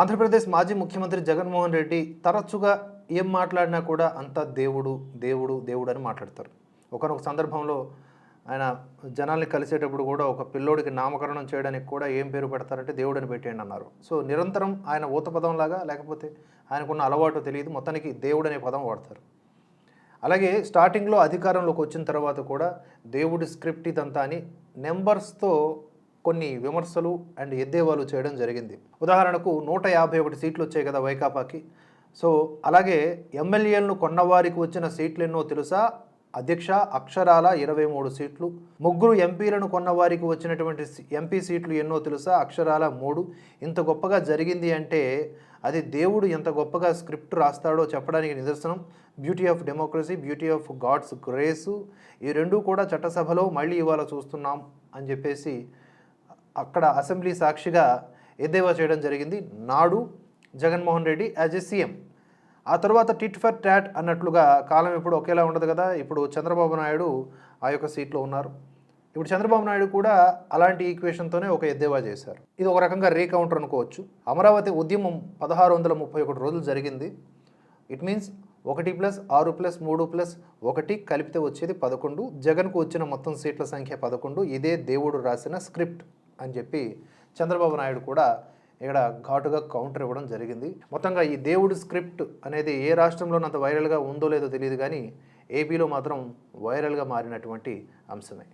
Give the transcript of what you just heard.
ఆంధ్రప్రదేశ్ మాజీ ముఖ్యమంత్రి జగన్మోహన్ రెడ్డి తరచుగా ఏం మాట్లాడినా కూడా అంతా దేవుడు దేవుడు దేవుడు అని మాట్లాడతారు. ఒకనొక సందర్భంలో ఆయన జనాల్ని కలిసేటప్పుడు కూడా ఒక పిల్లోడికి నామకరణం చేయడానికి కూడా ఏం పేరు పెడతారంటే దేవుడని పెట్టేయండి అన్నారు. సో నిరంతరం ఆయన ఊత పదంలాగా లేకపోతే ఆయనకున్న అలవాటు తెలియదు మొత్తానికి దేవుడు అనే పదం వాడతారు. అలాగే స్టార్టింగ్లో అధికారంలోకి వచ్చిన తర్వాత కూడా దేవుడి స్క్రిప్ట్ ఇదంతా అని నెంబర్స్తో కొన్ని విమర్శలు అండ్ ఎద్దేవాలు చేయడం జరిగింది. ఉదాహరణకు నూట యాభై ఒకటి సీట్లు వచ్చాయి కదా వైకాపాకి. సో అలాగే ఎమ్మెల్యేలను కొన్నవారికి వచ్చిన సీట్లు ఎన్నో తెలుసా? అధ్యక్ష అక్షరాల ఇరవై మూడు సీట్లు. ముగ్గురు ఎంపీలను కొన్నవారికి వచ్చినటువంటి ఎంపీ సీట్లు ఎన్నో తెలుసా? అక్షరాల మూడు. ఇంత గొప్పగా జరిగింది అంటే అది దేవుడు ఎంత గొప్పగా స్క్రిప్ట్ రాస్తాడో చెప్పడానికి నిదర్శనం. Beauty of democracy beauty of god's grace. ఈ రెండూ కూడా చట్టసభలో మళ్ళీ ఇవాళ చూస్తున్నాం అని చెప్పేసి అక్కడ అసెంబ్లీ సాక్షిగా ఎద్దేవా చేయడం జరిగింది. నాడు Jaganmohan Reddy as a CM. ఆ తర్వాత టిట్ ఫర్ ట్యాట్ అన్నట్లుగా కాలం ఇప్పుడు ఒకేలా ఉండదు కదా. ఇప్పుడు చంద్రబాబు నాయుడు ఆ యొక్క సీట్లో ఉన్నారు. ఇప్పుడు చంద్రబాబు నాయుడు కూడా అలాంటి ఈక్వేషన్తోనే ఒక ఎద్దేవా చేశారు. ఇది ఒక రకంగా రీకౌంటర్ అనుకోవచ్చు. అమరావతి ఉద్యమం పదహారు వందల ముప్పై ఒకటి రోజులు జరిగింది. ఇట్ మీన్స్ ఒకటి ప్లస్ ఆరు ప్లస్ మూడు ప్లస్ ఒకటి కలిపితే వచ్చేది పదకొండు. జగన్కు వచ్చిన మొత్తం సీట్ల సంఖ్య పదకొండు. ఇదే దేవుడు రాసిన స్క్రిప్ట్. అని చెప్పి చంద్రబాబు నాయుడు కూడా ఇక్కడ ఘాటుగా కౌంటర్ ఇవ్వడం జరిగింది. మొత్తంగా ఈ దేవుడు స్క్రిప్ట్ అనేది ఏ రాష్ట్రంలోనంత వైరల్గా ఉందో లేదో తెలియదు కానీ ఏపీలో మాత్రం వైరల్గా మారినటువంటి అంశమే.